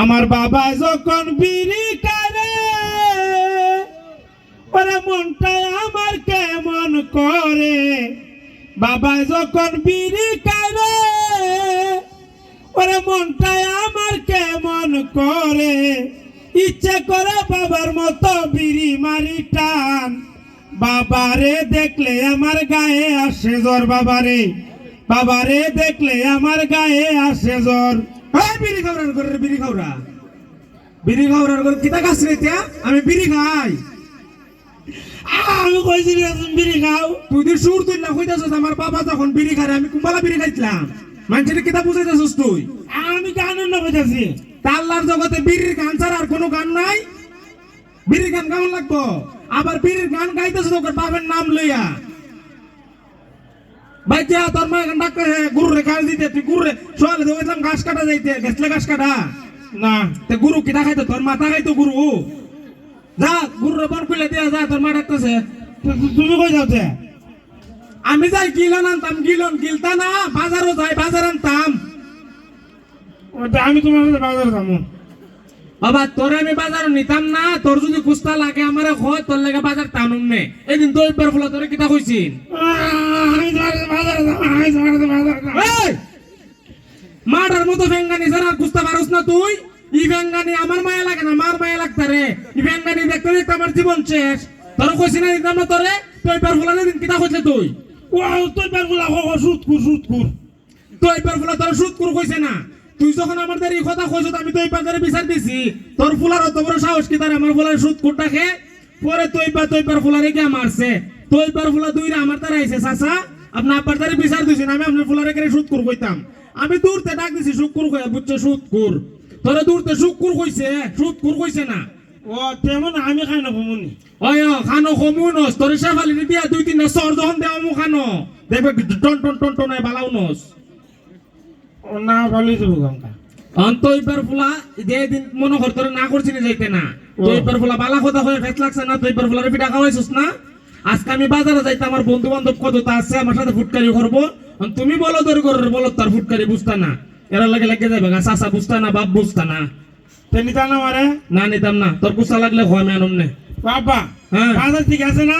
আমার বাবা যখন বিড়ি কারে, ওরে মনটাই আমার কেমন করে? বাবা যখন বিড়ি কারে, ওরে মনটাই আমার কেমন করে? ইচ্ছে করে বাবার মতো বিড়ি মারি টান। বাবারে দেখলে আমার গায়ে আসে জ্বর, বাবারে। বাবারে দেখলে আমার গায়ে আসে জ্বর। হ্যাঁ বিড়ি খাওয়ার করে বিড়ি খাওয়া বিড়ি খাওয়ার করে কিতা গাছ রে তিয়া? আমি বিড়ি খাই। আমি কইছি বিড়ি খাও। তুই যে সুর তুই না কইতাছস আমার বাবা যখন বিড়ি খায় আমি কুম্বালা বিড়ি খাইছিলাম। মানুষের কিতা বুঝাইতাছস তুই? আমি গান না বুঝাছি তা আল্লাহর জগতে বিড়ির গান ছাড়া আর কোনো গান নাই? বিড়ির গান কেমন লাগবো? আবার বিড়ির গান গাইতেছ তোর বাবার নাম লইয়া। যা তোর মা গান ডাক্তার গুরু রে কাজ দিতে, তুই গুরু রে সোয়ালে তো গেছিলাম ঘাস কাটা যাইতে গেছলে ঘাস কাটা? না। তে গুরু কিটা খাইতো তোর মাথা খাইতো গুরু? যা গুরু রে বন খুলে দিয়া যা, তোর মা ডাকতেছে। তুমি কই যাওতে আমি যাই, গিলন আনতাম, গিলন, গিলতা না, বাজারও যাই, বাজার আনতাম। আমি তোমার বাজারে যাব। বাবা তোরে আমি বাজার নিতাম না তোর যদি কুস্তা লাগে আমার হয় তোর লাগে বাজার টানুম নে। এদিন তো পার ফুলা তোরে কিতা কইছিন এই! মাটার মতো ফেঙ্গানি আর কুস্তা পারস না তুই? ই ফেঙ্গানি আমার মায়া লাগে না মার মায়া লাগতা রে ই ফেঙ্গানি দেখতে দেখতে আমার জীবন শেষ। তোর কইছি না দিতাম না তোরে তুই পার ফুলা দিন কিতা কইছে তুই? ও তুই বেরগুলা হো সুত কুর সুত কুর তুই পার ফুলা তোর সুদ করে কইছে না। তুই যখন আমার দ্বারা এই কথা আমি তুই পার বিচার দিছি। তোর ফুলার অত বড় সাহস কি তার? আমার ফুলার সুদ কোটাকে পরে তুই পা তুই পার ফুলারে গিয়ে মারছে। তুই পার ফুলা দুই আমার দ্বারা আইছে চাচা। আপনার আব্বার দ্বারা বিচার আমি আপনার ফুলারে কেন সুদ করে কইতাম। আমি দূরতে ডাক দিছি শুকুর কইয়া বুঝছে সুদ কুর। তোরে দূরতে শুকুর কইছে সুদ কুর কইছে না। ও তেমন আমি খাই না ভমনি ওই ও, খানো কমুনস তোর শেফালি দিয়া দুই তিনটা সর যখন দেওয়া মু খানো দেখবে টন টন টন টন বালাও নস ও না ভালোই দেবো গঙ্গা অন্ত ইবার ফুলা যে দিন মনে কর তোরে না যাইতে না। তো। ফুলা বালা কথা হয়ে ফেস লাগছে না তো ফুলারে পিঠা খাওয়াইছিস না? আজকে আমি বাজারে যাইতে আমার বন্ধু বান্ধব কতটা আছে আমার সাথে ফুটকারি করব। আর তুমি বলো তোর করে বলো তার ফুটকারি বুঝতা না। এরা লাগে লাগে যাবে গা চাচা বুঝতা না বাপ বুঝতা না। তা না মারে না নিতাম না। তোর কুসা লাগলে হয় আমি আনম নে। বাবা হ্যাঁ। বাজার থেকে আছে না?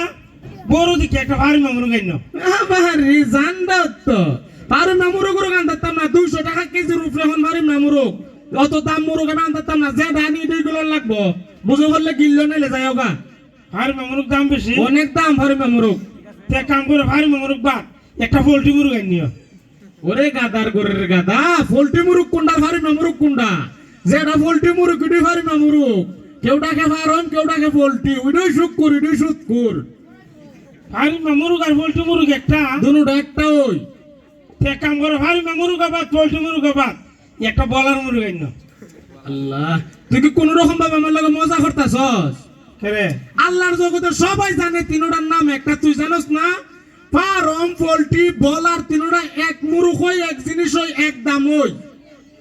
বড় দিকে একটা ভারী মামুর গাইন। আবারি জানদা তো। পারু না মুরগ রোগ আনতাম না। দুইশো টাকা কেজি রূপ এখন মারিম না মুরগ অত দাম মুরগ আমি আনতাম না। যে ডানি দুই কিলো লাগবো বুঝে করলে গিল্লো নাইলে যাই হোগা ভারী মামুর দাম বেশি? অনেক দাম না মুরগ তে কাম করে ভারী মামুর বাদ। একটা পোল্ট্রি মুরগ গাইন নিও। ওরে গাদার গোরের গাদা পোল্ট্রি মুরগ কোনটা না মুরগ কোনটা যেটা পোল্ট্রি মুরগ হারিম না মুরগ কেউটাকে ফারম কেউটাকে পোল্ট্রি ওইটাই সুখ কর ওইটাই সুখ কর ভারী মামুর আর পোল্ট্রি মুরগ একটা? দুটা একটা ওই। তে এক কাম করে ভারী মামুর বাদ পোল্ট্রি মুরগ বাদ একটা বলার মুরগ গাইন আল্লাহ। তুই কি কোন রকম ভাবে আমার লগে মজা করতাছস? কেরে আল্লাহর জগতে সবাই জানে তিনোটার নাম একটা তুই জানোস না? ফার্ম পোল্ট্রি বলার তিনোটা এক মুরুখ হই এক জিনিস হই এক দাম হই।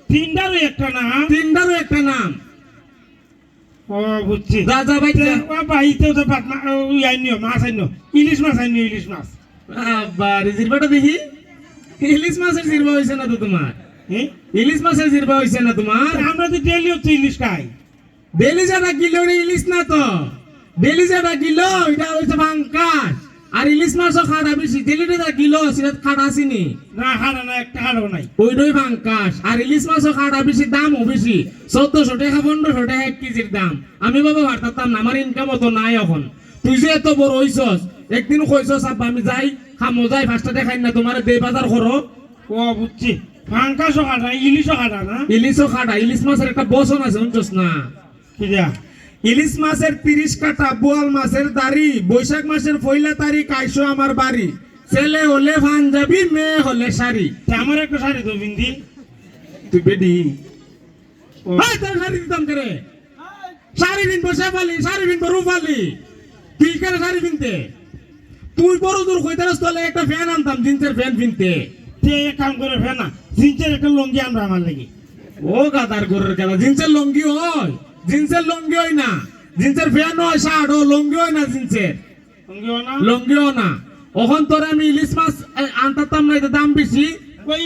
তিনটারও একটা না তিনটারও একটা নাম। ও বুঝছি। যা। ভাই। বাবা ইতেও তো পাট না ওই মাছ আইনিও ইলিশ মাছ আইনিও ইলিশ মাছ। আব্বা রিজিরবাটা দেখি। ইলিশ মাছের জিরবা হইছে না তো তোমার? ইলিশ মাছের জিরবা হইছে না তোমার? আমরা তো ডেলি হচ্ছে ইলিশ খাই। ডেলি যেটা কিলো ইলিশ না তো? ডেলি যেটা কিলো এটা হইছে ভাঙ্কাস আর ইলিশ মাছও খাটা বেশি। ডেলি যেটা কিলো সেটা খাটা আসিনি। না হারা না একটা হারাও নাই। ওইটাই ভাঙ্কাস আর ইলিশ মাছও খাটা বেশি দামও বেশি। চোদ্দশো টাকা পনেরোশো টাকা এক কেজির দাম। আমি বাবা ভাবতাম না আমার ইনকাম অত নাই এখন। তুই যে এত বড় হইছস একদিন কইছস আব্বা আমি যাই খামো যাই পাঁচটা দেখাই না তোমার দে বাজার করো ও বুঝছি। ফাঙ্কাশও খাটা ইলিশও খাটা না? ইলিশও খাটা ইলিশ মাছের একটা বসন আছে শুনছস না? ইলিশ মাছের তিরিশ কাটা বোয়াল মাছের দাড়ি বৈশাখ মাসের পয়লা তারিখ আইসো আমার বাড়ি। ছেলে হলে পাঞ্জাবি মেয়ে হলে শাড়ি। আমার একটা শাড়ি তো বিন্দি। তুই বেডি। শাড়ি দিতাম করে? শাড়ি কিনবো শেফালি শাড়ি কিনবো রূপালি। তুই কেন শাড়ি কিনতে তুই বড় দূর কইতে তাহলে একটা ফ্যান আনতাম জিন্সের ফ্যান কিনতে। তে এক কাম করে ফের না জিন্সের একটা লঙ্গি আমরা আমার লাগি। ও গাদার গরুর খেলা জিন্সের লঙ্গি হয় জিন্সের লঙ্গি হয় না। জিন্সের ফ্যান হয় শার্ট ও লঙ্গি হয় না জিন্সের। না? লঙ্গিও না। ওখান তোরে আমি ইলিশ মাছ আনতাম না এটা দাম বেশি।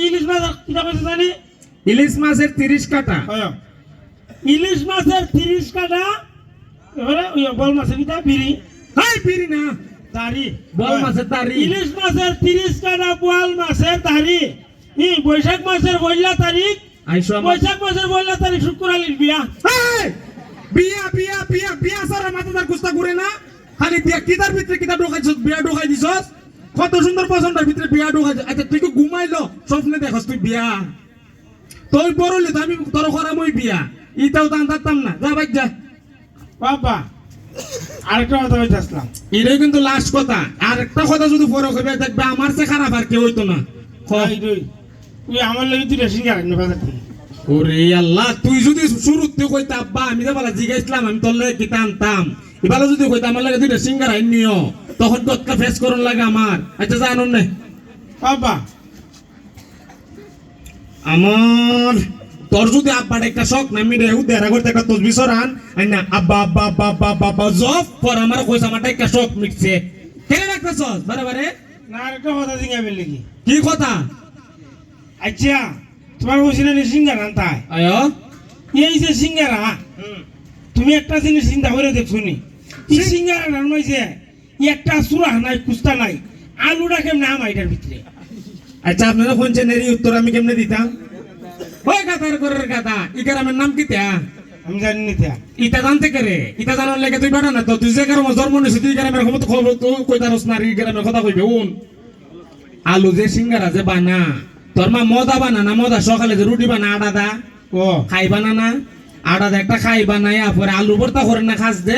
ইলিশ মাছ কিটা কইছে জানি? ইলিশ মাছের তিরিশ কাটা হয়। ইলিশ মাছের তিরিশ কাটা এবারে ওই বল মাছের কিটা বিড়ি। হাই পিরি না। দাড়ি বল মাছের দাড়ি। ইলিশ মাছের তিরিশ কাটা বোয়াল মাছের দাড়ি ই বৈশাখ মাসের পয়লা তারিখ। বৈশাখ মাসের পয়লা তারিখ শুক্রালির বিয়া। এই! বিয়া বিয়া বিয়া বিয়া সারা মাথা তার কুস্তা ঘুরে না। খালি বিয়া কিতার ভিতরে কিতা ঢোকাইছ বিয়া ঢোকাই দিছস। কত সুন্দর পছন্দের ভিতরে বিয়া ঢোকাই আচ্ছা তুই কি ঘুমাইলো স্বপ্নে দেখস তুই বিয়া। তুই বড়লি তো আমি তোর করা মই বিয়া। ইটাও দান থাকতাম না। যা ভাই যা। বাবা আরেকটা কথা বলতে আসলাম। এটাই কিন্তু লাস্ট কথা। আর একটা কথা যদি পরে কইবে দেখবে আমার সে খারাপ আর কেউ হইতো না। তুই আমার লাগে তুই রেশন গাড়ি বাজার থেকে ওরে আল্লাহ তুই যদি শুরুতে কইতা আব্বা আমি তো বলা জিগাইছিলাম আমি তোর লাগে কিতা আনতাম এবারে যদি কইতা আমার লাগে দুইটা সিঙ্গার আইন নিও তখন কতকা ফেস করন লাগে আমার। আচ্ছা জানো না। বাবা আমার তোর যদি আব্বার একটা শখ না আমি রেহু দেরা করতে একটা তসবি সরান আই না আব্বা আব্বা আব্বা আব্বা আব্বা আব্বা জব পর আমার কইছে একটা শখ মিটছে। কেন বারে বারে। না আরেকটা কথা জিজ্ঞাসা লিখি কি কথা? আচ্ছা তোমার বলছিল না সিঙ্গার আনতায় আয়। এই যে সিঙ্গারা তুমি একটা জিনিস চিন্তা করে দেখছ নি? এই সিঙ্গারা রান্নাইছে একটা সুরা নাই কুস্তা নাই আলুটা কেমন আম এটার ভিতরে? আচ্ছা আপনারা শুনছেন এর উত্তর আমি কেমনে দিতাম? ওই গাতার করের গাতা ই গ্রামের নাম কি তা? আমি জানি না তা। ইটা জানতে করে ইটা জানার লেগে তুই বেটা না তো। তুই যে গ্রামে জন্ম নিছিস তুই গ্রামের খবর তো খবর তো কইতারস না ই গ্রামের কথা কইবে উন। আলু যে সিঙ্গারা যে বানা তোর মা মদা বানা না মদা? সকালে যে রুটি বানা আটা দা। ও। খাই বানা না। আটা দা একটা খাই বানাই পরে আলু ভর্তা করে না খাস দে।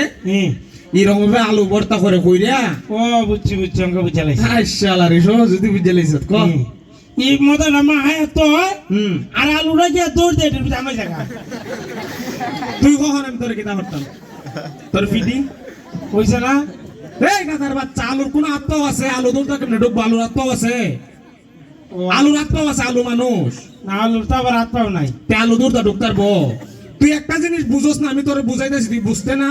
এরকম ভাবে আলু ভর্তা করে কইরা। ও বুঝছি বুঝছি আমাকে বুঝা লাগছে আইশালা রে যদি বুঝে লাইছ ক আর আলুটা গিয়ে দৌড় দেয় এটার ভিতরে আমার জায়গা তুই কখন আমি তোর কিতা করতাম তোর ফিটি কইছে না গাধার বাচ্চা আলুর কোন আত্মাও আছে আলু দূর থাকে না ডুববো আলুর আত্মাও আছে আলুর আত্মাও আছে আলু মানুষ না আলুর তো আবার হাত পাও নাই তে আলু দূর তা ঢুকতার বো তুই একটা জিনিস বুঝোস না আমি তোরে বুঝাইতেছি তুই বুঝতে না